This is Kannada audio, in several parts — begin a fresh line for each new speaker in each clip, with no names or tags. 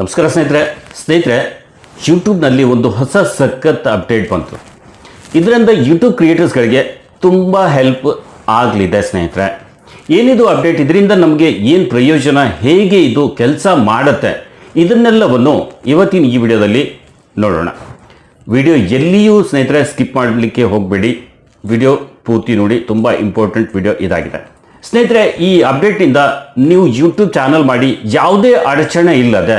ನಮಸ್ಕಾರ ಸ್ನೇಹಿತರೆ ಸ್ನೇಹಿತರೆ ಯೂಟ್ಯೂಬ್ನಲ್ಲಿ ಒಂದು ಹೊಸ ಸಖತ್ ಅಪ್ಡೇಟ್ ಬಂತು. ಇದರಿಂದ ಯೂಟ್ಯೂಬ್ ಕ್ರಿಯೇಟರ್ಸ್ಗಳಿಗೆ ತುಂಬ ಹೆಲ್ಪ್ ಆಗಲಿದೆ ಸ್ನೇಹಿತರೆ. ಏನಿದು ಅಪ್ಡೇಟ್ ಇದರಿಂದ ನಮಗೆ ಏನು ಪ್ರಯೋಜನ? ಹೇಗೆ ಇದು ಕೆಲಸ ಮಾಡುತ್ತೆ? ಇದನ್ನೆಲ್ಲವನ್ನು ಇವತ್ತಿನ ಈ ವಿಡಿಯೋದಲ್ಲಿ ನೋಡೋಣ. ವಿಡಿಯೋ ಎಲ್ಲಿಯೂ ಸ್ನೇಹಿತರೆ ಸ್ಕಿಪ್ ಮಾಡಲಿಕ್ಕೆ ಹೋಗಬೇಡಿ. ವಿಡಿಯೋ ಪೂರ್ತಿ ನೋಡಿ, ತುಂಬ ಇಂಪಾರ್ಟೆಂಟ್ ವಿಡಿಯೋ ಇದಾಗಿದೆ. ಸ್ನೇಹಿತರೆ, ಈ ಅಪ್ಡೇಟ್ನಿಂದ ನೀವು ಯೂಟ್ಯೂಬ್ ಚಾನಲ್ ಮಾಡಿ ಯಾವುದೇ ಅಡಚಣೆ ಇಲ್ಲದೆ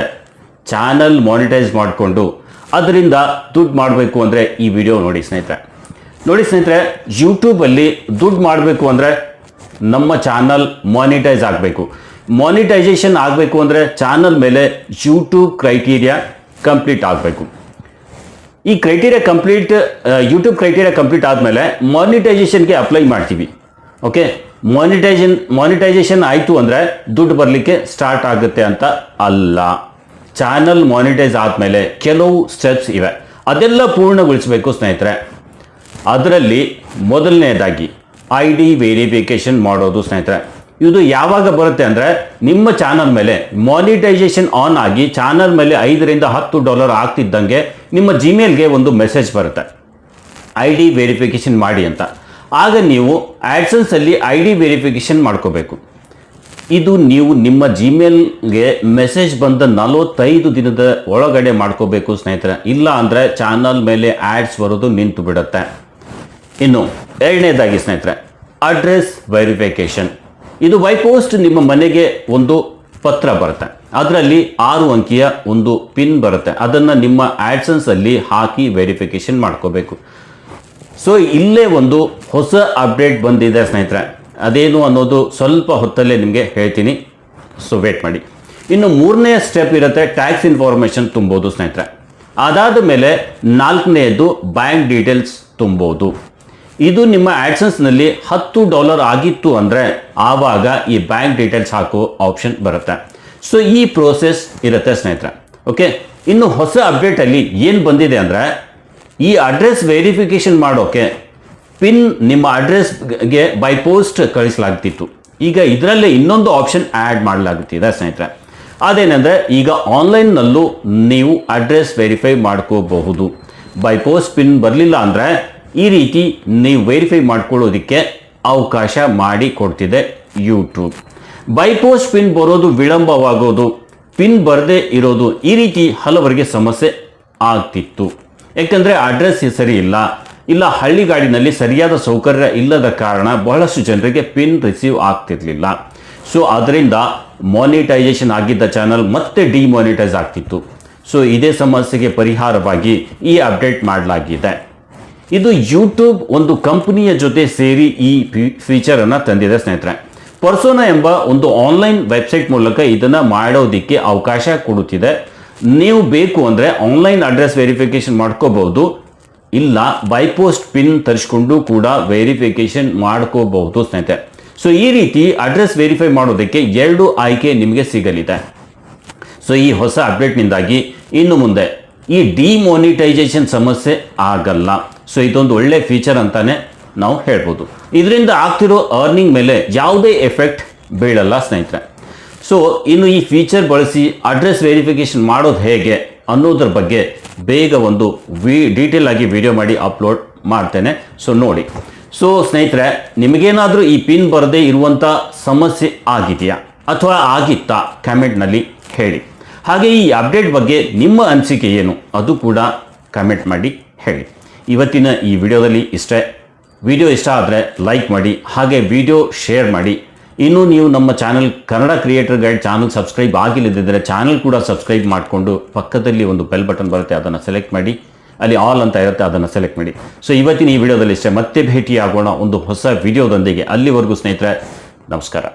ಚಾನಲ್ ಮಾನಿಟೈಸ್ ಮಾಡಿಕೊಂಡು ಅದರಿಂದ ದುಡ್ಡು ಮಾಡಬೇಕು ಅಂದರೆ ಈ ವಿಡಿಯೋ ನೋಡಿ ಸ್ನೇಹಿತರೆ. ನೋಡಿ ಸ್ನೇಹಿತರೆ ಯೂಟ್ಯೂಬಲ್ಲಿ ದುಡ್ಡು ಮಾಡಬೇಕು ಅಂದರೆ ನಮ್ಮ ಚಾನಲ್ ಮಾನಿಟೈಸ್ ಆಗಬೇಕು. ಮಾನಿಟೈಸೇಷನ್ ಆಗಬೇಕು ಅಂದರೆ ಚಾನಲ್ ಮೇಲೆ ಯೂಟ್ಯೂಬ್ ಕ್ರೈಟೀರಿಯಾ ಕಂಪ್ಲೀಟ್ ಆಗಬೇಕು. ಈ criteria complete YouTube criteria complete ಆದಮೇಲೆ ಮಾನಿಟೈಸೇಷನ್ಗೆ ಅಪ್ಲೈ ಮಾಡ್ತೀವಿ. ಓಕೆ ಮಾನಿಟೈಸೇಷನ್ ಮಾನಿಟೈಸೇಷನ್ ಆಯಿತು ಅಂದರೆ ದುಡ್ಡು ಬರಲಿಕ್ಕೆ ಸ್ಟಾರ್ಟ್ ಆಗುತ್ತೆ ಅಂತ ಅಲ್ಲ. ಚಾನಲ್ ಮಾನಿಟೈಸ್ ಆದಮೇಲೆ ಕೆಲವು ಸ್ಟೆಪ್ಸ್ ಇವೆ. ಅದೆಲ್ಲ ಪೂರ್ಣಗೊಳಿಸಬೇಕು ಸ್ನೇಹಿತರೆ. ಅದರಲ್ಲಿ ಮೊದಲನೇದಾಗಿ ಐ ಡಿ ವೆರಿಫಿಕೇಷನ್ ಮಾಡೋದು ಸ್ನೇಹಿತರೆ. ಇದು ಯಾವಾಗ ಬರುತ್ತೆ ಅಂದರೆ ನಿಮ್ಮ ಚಾನಲ್ ಮೇಲೆ ಮಾನಿಟೈಸೇಷನ್ ಆನ್ ಆಗಿ ಚಾನಲ್ ಮೇಲೆ ಐದರಿಂದ ಹತ್ತು ಡಾಲರ್ ಆಗ್ತಿದ್ದಂಗೆ ನಿಮ್ಮ ಜಿಮೇಲ್ಗೆ ಒಂದು ಮೆಸೇಜ್ ಬರುತ್ತೆ. ಐ ಡಿ ವೆರಿಫಿಕೇಷನ್ ಮಾಡಿ ಅಂತ. ಆಗ ನೀವು ಆ್ಯಡ್ಸನ್ಸಲ್ಲಿ ಐ ಡಿ ವೆರಿಫಿಕೇಷನ್ ಮಾಡ್ಕೋಬೇಕು. ಇದು ನೀವು ನಿಮ್ಮ ಜಿಮೇಲ್ಗೆ ಮೆಸೇಜ್ ಬಂದ ನಲವತ್ತೈದು ದಿನದ ಒಳಗಡೆ ಮಾಡ್ಕೋಬೇಕು ಸ್ನೇಹಿತರೆ. ಇಲ್ಲ ಅಂದರೆ ಚಾನಲ್ ಮೇಲೆ ಆ್ಯಡ್ಸ್ ಬರೋದು ನಿಂತು ಬಿಡುತ್ತೆ. ಇನ್ನು ಎರಡನೇದಾಗಿ ಸ್ನೇಹಿತರೆ ಅಡ್ರೆಸ್ ವೆರಿಫಿಕೇಷನ್ ಇದು ಬೈ ಪೋಸ್ಟ್ ನಿಮ್ಮ ಮನೆಗೆ ಒಂದು ಪತ್ರ ಬರುತ್ತೆ. ಅದರಲ್ಲಿ ಆರು ಅಂಕಿಯ ಒಂದು ಪಿನ್ ಬರುತ್ತೆ. ಅದನ್ನು ನಿಮ್ಮ ಆ್ಯಡ್ಸನ್ಸಲ್ಲಿ ಹಾಕಿ ವೆರಿಫಿಕೇಷನ್ ಮಾಡ್ಕೋಬೇಕು. ಸೊ ಇಲ್ಲೇ ಒಂದು ಹೊಸ ಅಪ್ಡೇಟ್ ಬಂದಿದೆ ಸ್ನೇಹಿತರೆ. ಅದೇನು ಅನ್ನೋದು ಸ್ವಲ್ಪ ಹೊತ್ತಲ್ಲೇ ನಿಮಗೆ ಹೇಳ್ತೀನಿ. ಸೊ ವೇಟ್ ಮಾಡಿ. ಇನ್ನು ಮೂರನೇ ಸ್ಟೆಪ್ ಇರುತ್ತೆ ಟ್ಯಾಕ್ಸ್ ಇನ್ಫಾರ್ಮೇಷನ್ ತುಂಬೋದು ಸ್ನೇಹಿತರೆ. ಅದಾದ ಮೇಲೆ ನಾಲ್ಕನೆಯದು ಬ್ಯಾಂಕ್ ಡೀಟೇಲ್ಸ್ ತುಂಬೋದು. ಇದು ನಿಮ್ಮ ಆ್ಯಡ್ಸನ್ಸ್ನಲ್ಲಿ ಹತ್ತು ಡಾಲರ್ ಆಗಿತ್ತು ಅಂದರೆ ಆವಾಗ ಈ ಬ್ಯಾಂಕ್ ಡೀಟೇಲ್ಸ್ ಹಾಕೋ ಆಪ್ಷನ್ ಬರುತ್ತೆ. ಸೊ ಈ ಪ್ರೋಸೆಸ್ ಇರುತ್ತೆ ಸ್ನೇಹಿತರೆ. ಓಕೆ ಇನ್ನು ಹೊಸ ಅಪ್ಡೇಟಲ್ಲಿ ಏನು ಬಂದಿದೆ ಅಂದರೆ ಈ ಅಡ್ರೆಸ್ ವೆರಿಫಿಕೇಷನ್ ಮಾಡೋಕೆ ಪಿನ್ ನಿಮ್ಮ ಅಡ್ರೆಸ್ಗೆ ಬೈ ಪೋಸ್ಟ್ ಕಳಿಸಲಾಗ್ತಿತ್ತು. ಈಗ ಇದರಲ್ಲೇ ಇನ್ನೊಂದು ಆಪ್ಷನ್ ಆ್ಯಡ್ ಮಾಡಲಾಗುತ್ತಿದೆ ಸ್ನೇಹಿತರೆ. ಅದೇನೆಂದರೆ ಈಗ ಆನ್ಲೈನ್ನಲ್ಲೂ ನೀವು ಅಡ್ರೆಸ್ ವೆರಿಫೈ ಮಾಡ್ಕೋಬಹುದು. ಬೈ ಪೋಸ್ಟ್ ಪಿನ್ ಬರಲಿಲ್ಲ ಅಂದರೆ ಈ ರೀತಿ ನೀವು ವೆರಿಫೈ ಮಾಡ್ಕೊಳ್ಳೋದಕ್ಕೆ ಅವಕಾಶ ಮಾಡಿ ಕೊಡ್ತಿದೆ ಯೂಟ್ಯೂಬ್ ಬೈ ಪೋಸ್ಟ್ ಪಿನ್ ಬರೋದು ವಿಳಂಬವಾಗೋದು. ಪಿನ್ ಬರದೇ ಇರೋದು ಈ ರೀತಿ ಹಲವರಿಗೆ ಸಮಸ್ಯೆ ಆಗ್ತಿತ್ತು. ಯಾಕಂದರೆ ಅಡ್ರೆಸ್ ಸರಿ ಇಲ್ಲ. ಇಲ್ಲ ಹಳ್ಳಿಗಾಡಿನಲ್ಲಿ ಸರಿಯಾದ ಸೌಕರ್ಯ ಇಲ್ಲದ ಕಾರಣ ಬಹಳಷ್ಟು ಜನರಿಗೆ ಪಿನ್ ರಿಸೀವ್ ಆಗ್ತಿರ್ಲಿಲ್ಲ. ಸೊ ಅದರಿಂದ ಮಾನಿಟೈಸೇಷನ್ ಆಗಿದ್ದ ಚಾನಲ್ ಮತ್ತೆ ಡಿಮಾನಿಟೈಸ್ ಆಗ್ತಿತ್ತು. ಸೊ, ಇದೇ ಸಮಸ್ಯೆಗೆ ಪರಿಹಾರವಾಗಿ ಈ ಅಪ್ಡೇಟ್ ಮಾಡಲಾಗಿದೆ. ಇದು ಯೂಟ್ಯೂಬ್ ಒಂದು ಕಂಪನಿಯ ಜೊತೆ ಸೇರಿ ಈ ಫೀಚರನ್ನು ತಂದಿದೆ ಸ್ನೇಹಿತರೆ. ಪರ್ಸೋನಾ ಎಂಬ ಒಂದು ಆನ್ಲೈನ್ ವೆಬ್ಸೈಟ್ ಮೂಲಕ ಇದನ್ನು ಮಾಡೋದಕ್ಕೆ ಅವಕಾಶ ಕೊಡುತ್ತಿದೆ. ನೀವು ಬೇಕು ಅಂದರೆ ಆನ್ಲೈನ್ ಅಡ್ರೆಸ್ ವೆರಿಫಿಕೇಷನ್ ಮಾಡ್ಕೋಬಹುದು. ಇಲ್ಲ ಬೈಪೋಸ್ಟ್ ಪಿನ್ ತರಿಸ್ಕೊಂಡು ಕೂಡ ವೆರಿಫಿಕೇಷನ್ ಮಾಡ್ಕೋಬಹುದು ಸ್ನೇಹಿತರೆ. ಸೊ ಈ ರೀತಿ ಅಡ್ರೆಸ್ ವೆರಿಫೈ ಮಾಡೋದಕ್ಕೆ ಎರಡು ಆಯ್ಕೆ ನಿಮಗೆ ಸಿಗಲಿದೆ. ಸೊ ಈ ಹೊಸ ಅಪ್ಡೇಟ್ನಿಂದಾಗಿ ಇನ್ನು ಮುಂದೆ ಈ ಡಿಮೋನಿಟೈಸೇಷನ್ ಸಮಸ್ಯೆ ಆಗಲ್ಲ. ಸೊ ಇದೊಂದು ಒಳ್ಳೆ ಫೀಚರ್ ಅಂತಾನೆ ನಾವು ಹೇಳ್ಬೋದು. ಇದರಿಂದ ಆಗ್ತಿರೋ ಅರ್ನಿಂಗ್ ಮೇಲೆ ಯಾವುದೇ ಎಫೆಕ್ಟ್ ಬೀಳಲ್ಲ ಸ್ನೇಹಿತರೆ. ಸೊ ಇನ್ನು ಈ ಫೀಚರ್ ಬಳಸಿ ಅಡ್ರೆಸ್ ವೆರಿಫಿಕೇಷನ್ ಮಾಡೋದು ಹೇಗೆ ಅನ್ನೋದ್ರ ಬಗ್ಗೆ ಬೇಗ ಒಂದು ವಿ ಡೀಟೇಲ್ ಆಗಿ ವಿಡಿಯೋ ಮಾಡಿ ಅಪ್ಲೋಡ್ ಮಾಡ್ತೇನೆ. ಸೊ ನೋಡಿ. ಸೊ ಸ್ನೇಹಿತರೆ, ನಿಮಗೇನಾದರೂ ಈ ಪಿನ್ ಬರದೇ ಇರುವಂಥ ಸಮಸ್ಯೆ ಆಗಿದೆಯಾ? ಅಥವಾ ಆಗಿತ್ತಾ? ಕಮೆಂಟ್ನಲ್ಲಿ ಹೇಳಿ. ಹಾಗೆ ಈ ಅಪ್ಡೇಟ್ ಬಗ್ಗೆ ನಿಮ್ಮ ಅನಿಸಿಕೆ ಏನು? ಅದು ಕೂಡ ಕಮೆಂಟ್ ಮಾಡಿ ಹೇಳಿ. ಇವತ್ತಿನ ಈ ವಿಡಿಯೋದಲ್ಲಿ ಇಷ್ಟೇ. ವಿಡಿಯೋ ಇಷ್ಟ ಆದರೆ ಲೈಕ್ ಮಾಡಿ, ಹಾಗೆ ವಿಡಿಯೋ ಶೇರ್ ಮಾಡಿ. ಇನ್ನೂ ನೀವು ನಮ್ಮ channel Kannada creator guide channel subscribe ಆಗಿಲ್ಲದಿದ್ದರೆ channel ಕೂಡ ಸಬ್ಸ್ಕ್ರೈಬ್ ಮಾಡಿಕೊಂಡು ಪಕ್ಕದಲ್ಲಿ ಒಂದು ಬೆಲ್ ಬಟನ್ ಬರುತ್ತೆ, ಅದನ್ನು ಸೆಲೆಕ್ಟ್ ಮಾಡಿ. ಅಲ್ಲಿ ಆಲ್ ಅಂತ ಇರುತ್ತೆ, ಅದನ್ನು ಸೆಲೆಕ್ಟ್ ಮಾಡಿ. ಸೊ ಇವತ್ತಿನ ಈ ವಿಡಿಯೋದಲ್ಲಿ ಇಷ್ಟೇ. ಮತ್ತೆ ಭೇಟಿಯಾಗೋಣ ಒಂದು ಹೊಸ ವಿಡಿಯೋದೊಂದಿಗೆ. ಅಲ್ಲಿವರೆಗೂ ಸ್ನೇಹಿತರೆ, ನಮಸ್ಕಾರ.